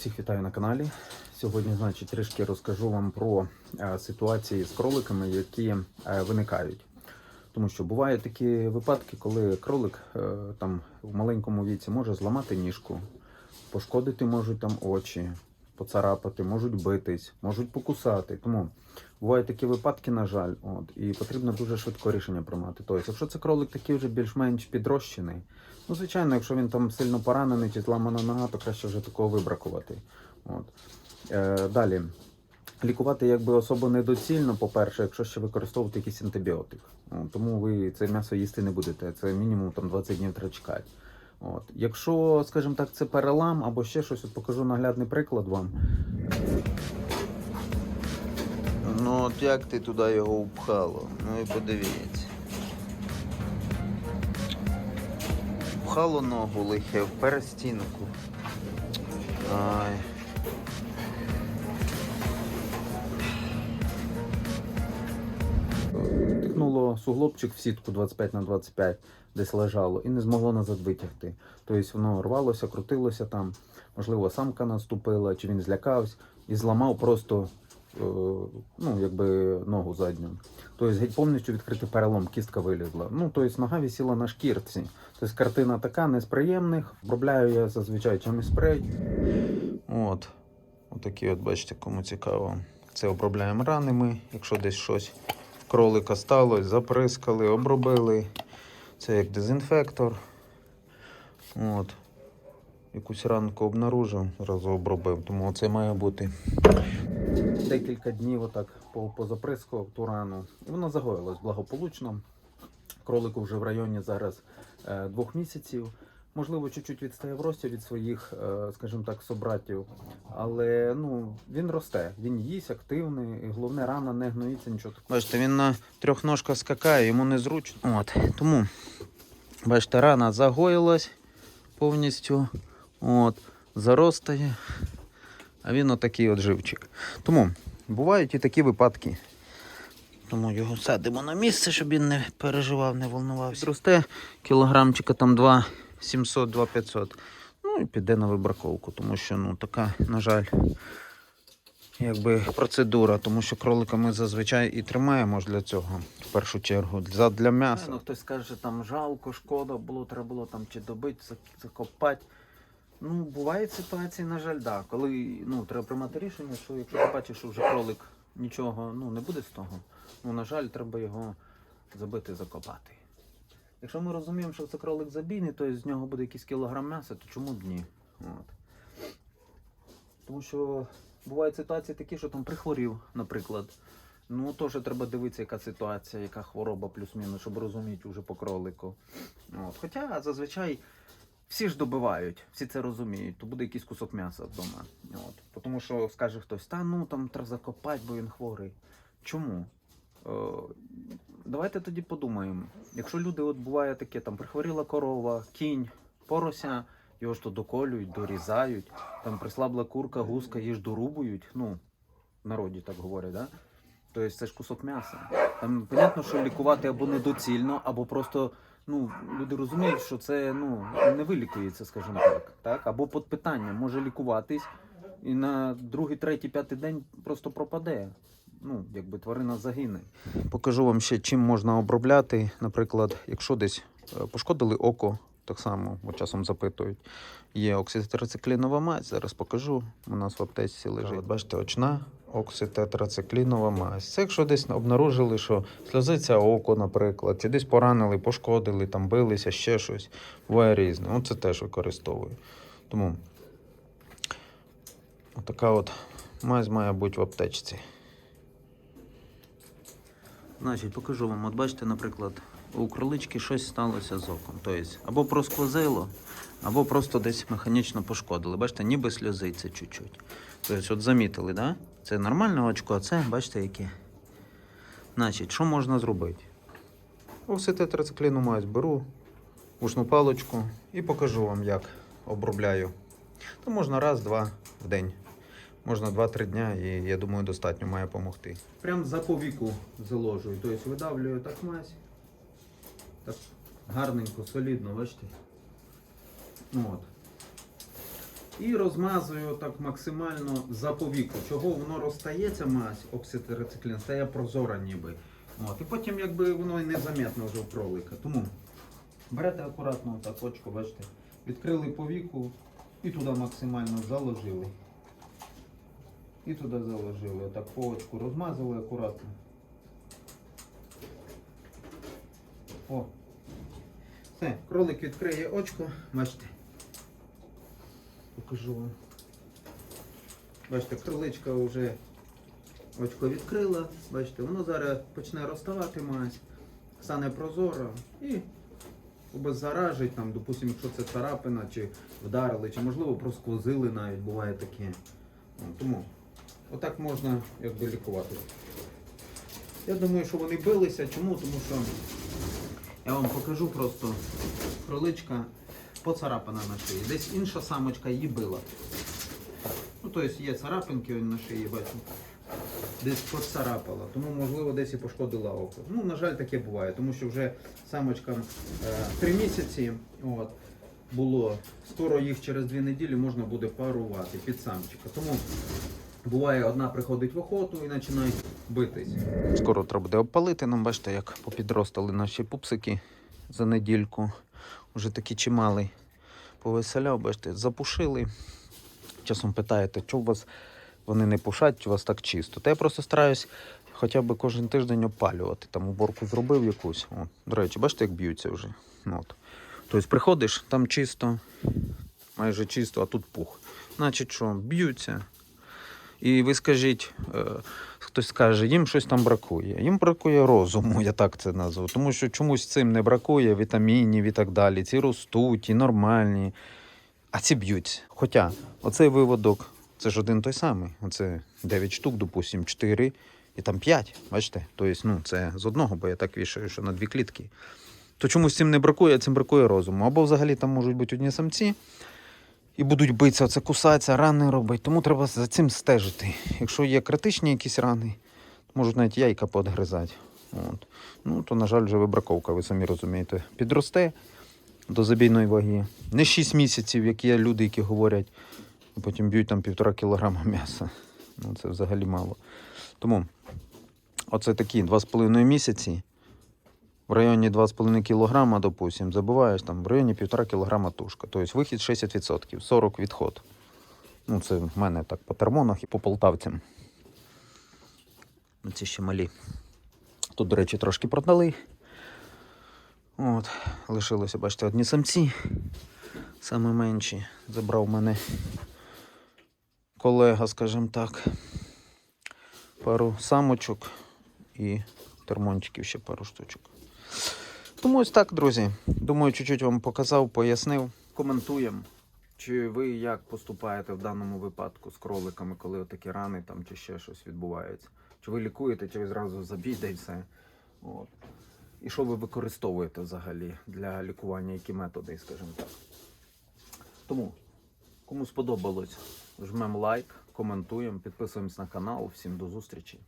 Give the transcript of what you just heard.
Всіх вітаю на каналі. Сьогодні, значить, трішки розкажу вам про е, ситуації з кроликами, які е, виникають. Тому що бувають такі випадки, коли кролик е, там в маленькому віці може зламати ніжку, пошкодити можуть там очі, поцарапати, можуть битись, можуть покусати. Тому бувають такі випадки, на жаль, от, і потрібно дуже швидко рішення приймати. Тобто, якщо це кролик такий вже більш-менш підрощений, ну звичайно, якщо він там сильно поранений чи зламана нога, то краще вже такого вибракувати. От. Е, далі. Лікувати якби особо недоцільно, по-перше, якщо ще використовувати якийсь антибіотик. Тому ви це м'ясо їсти не будете. Це мінімум там 20 днів треба. От. Якщо, скажімо так, це перелам або ще щось, от покажу наглядний приклад вам. Ну от як ти туди його впхало? Ну і подивіться. Впхало ногу лихе в перестінку. Ай. Тикнуло суглобчик в сітку 25 на 25, десь лежало, і не змогло назад витягти. Тобто воно рвалося, крутилося там. Можливо, самка наступила, чи він злякався і зламав просто е, ну, якби ногу задню. Тобто геть повністю відкритий перелом, кістка вилізла. Ну, тобто нога висіла на шкірці. Тобто картина така не з приємних. Обробляю я зазвичай чимось спрей. От. Отакі от, бачите, кому цікаво. Це обробляємо рани ми, якщо десь щось кролика сталося, заприскали, обробили. Це як дезінфектор. От. Якусь ранку обнаружив, зразу обробив. Тому це має бути. Декілька днів отак по- позаприскував ту рану. І вона загоїлась благополучно. Кролику вже в районі зараз е, двох місяців. Можливо, чуть-чуть відстає в рості від своїх, е, скажімо так, собратів. Але ну, він росте, він їсть активний, і головне, рана не гноїться, нічого такого. Бачите, він на трьох ножках скакає, йому незручно. От. Тому, бачите, рана загоїлась повністю. От. Заростає. А він отакий от живчик. Тому бувають і такі випадки. Тому його садимо на місце, щоб він не переживав, не волнувався. Росте кілограмчика там 2 700, 2 500. Ну і піде на вибраковку, тому що ну така, на жаль, якби процедура, тому що кролика ми зазвичай і тримаємо ж для цього, в першу чергу, для, м'яса. Ну, хтось скаже, там жалко, шкода було, треба було там чи добити, закопати. Ну, бувають ситуації, на жаль, да, коли ну, треба приймати рішення, що якщо ти бачиш, що вже кролик нічого ну, не буде з того, ну, на жаль, треба його забити, закопати. Якщо ми розуміємо, що це кролик забійний, то з нього буде якийсь кілограм м'яса, то чому б ні? От. Тому що бувають ситуації такі, що там прихворів, наприклад. Ну, теж треба дивитися, яка ситуація, яка хвороба плюс-мінус, щоб розуміти вже по кролику. От. Хоча зазвичай всі ж добивають, всі це розуміють, то буде якийсь кусок м'яса вдома. От. Тому що скаже хтось, та ну там треба закопати, бо він хворий. Чому? Е, давайте тоді подумаємо. Якщо люди, от буває таке, там прихворіла корова, кінь, порося, його ж то доколюють, дорізають, там прислабла курка, гуска, її ж дорубують. Ну, в народі так говорять, да? Тобто це ж кусок м'яса. Там понятно, що лікувати або недоцільно, або просто ну, люди розуміють, що це ну, не вилікується, скажімо так. так? Або під питанням може лікуватись, і на другий, третій, п'ятий день просто пропаде. Ну, якби тварина загине. Покажу вам ще, чим можна обробляти. Наприклад, якщо десь е, пошкодили око, так само от часом запитують. Є окситетрациклінова мазь, зараз покажу. У нас в аптеці лежить. От бачите, очна окситетрациклінова мазь. Це якщо десь обнаружили, що сльозиться око, наприклад, чи десь поранили, пошкодили, там билися, ще щось. Буває різне. От це теж використовую. Тому отака от мазь має бути в аптечці. Значить, покажу вам. От бачите, наприклад, у кролички щось сталося з оком. Тобто, або просквозило, або просто десь механічно пошкодили. Бачите, ніби сльозиться чуть-чуть. Тобто, от замітили, да? Це нормальне очко, а це, бачите, яке. Значить, що можна зробити? Окситетрацикліну мазь беру, ушну паличку і покажу вам, як обробляю. То можна раз-два в день. Можна 2-3 дня, і я думаю, достатньо має допомогти. Прям за повіку заложую. Тобто видавлюю так мазь. Так гарненько, солідно, бачите? От. І розмазую так максимально за повіку. Чого воно розстається мазь, окситерициклін, стає прозора ніби. От. І потім якби воно і незаметно вже в кролика. Тому берете акуратно так очко, бачите, відкрили повіку і туди максимально заложили. І туди заложили. Отак по очку розмазали акуратно. О. Все, кролик відкриє очко, бачите. Покажу вам. Бачите, кроличка вже очко відкрила. Бачите, воно зараз почне розставати мазь, стане прозоро і обеззаражить, там, допустимо, якщо це царапина, чи вдарили, чи можливо просквозили навіть, буває таке. Тому отак можна якби лікувати. Я думаю, що вони билися. Чому? Тому що я вам покажу просто кроличка поцарапана на шиї. Десь інша самочка її била. Ну, тобто є царапинки на шиї, бачу. Десь поцарапала, тому можливо десь і пошкодила око. Ну, на жаль, таке буває, тому що вже самочкам е, три місяці от, було, скоро їх через дві неділі можна буде парувати під самчика. Тому буває, одна приходить в охоту і починають битись. Скоро треба буде обпалити. Нам бачите, як попідростали наші пупсики за недільку. Уже такі чимали. Повеселяв, бачите, запушили. Часом питаєте, що у вас вони не пушать, чи у вас так чисто. Та я просто стараюсь хоча б кожен тиждень опалювати. Там уборку зробив якусь. О, до речі, бачите, як б'ються вже. Ну, От. Тобто приходиш, там чисто, майже чисто, а тут пух. Значить, що, б'ються. І ви скажіть, е, хтось скаже, їм щось там бракує. Їм бракує розуму, я так це назву. Тому що чомусь цим не бракує вітамінів і так далі. Ці ростуть і нормальні, а ці б'ються. Хоча оцей виводок це ж один той самий. Оце 9 штук, допустимо, 4 і там 5. Бачите? Тобто, ну, це з одного, бо я так вішаю, що на дві клітки. То чомусь цим не бракує, а цим бракує розуму. Або взагалі там можуть бути одні самці і будуть битися, це кусатися, рани робить. Тому треба за цим стежити. Якщо є критичні якісь рани, можуть навіть яйка подгризати. От. Ну, то, на жаль, вже вибраковка, ви самі розумієте. Підросте до забійної ваги. Не 6 місяців, як є люди, які говорять, і потім б'ють там півтора кілограма м'яса. Ну, це взагалі мало. Тому оце такі 2,5 місяці. В районі 2,5 кілограма, допустим, забуваєш там в районі 1,5 кілограма тушка. Тобто вихід 60%, 40 відход. Ну, це в мене так по термонах і по полтавцям. Ці ще малі. Тут, до речі, трошки продали. От, лишилося, бачите, одні самці. Саме менші. Забрав мене колега, скажімо так. Пару самочок і термончиків ще пару штучок. Тому ось так, друзі. Думаю, чуть-чуть вам показав, пояснив. Коментуємо. Чи ви як поступаєте в даному випадку з кроликами, коли такі рани там чи ще щось відбувається? Чи ви лікуєте, чи ви зразу забійте і все? От. І що ви використовуєте взагалі для лікування, які методи, скажімо так. Тому, кому сподобалось, жмемо лайк, коментуємо, підписуємось на канал. Всім до зустрічі.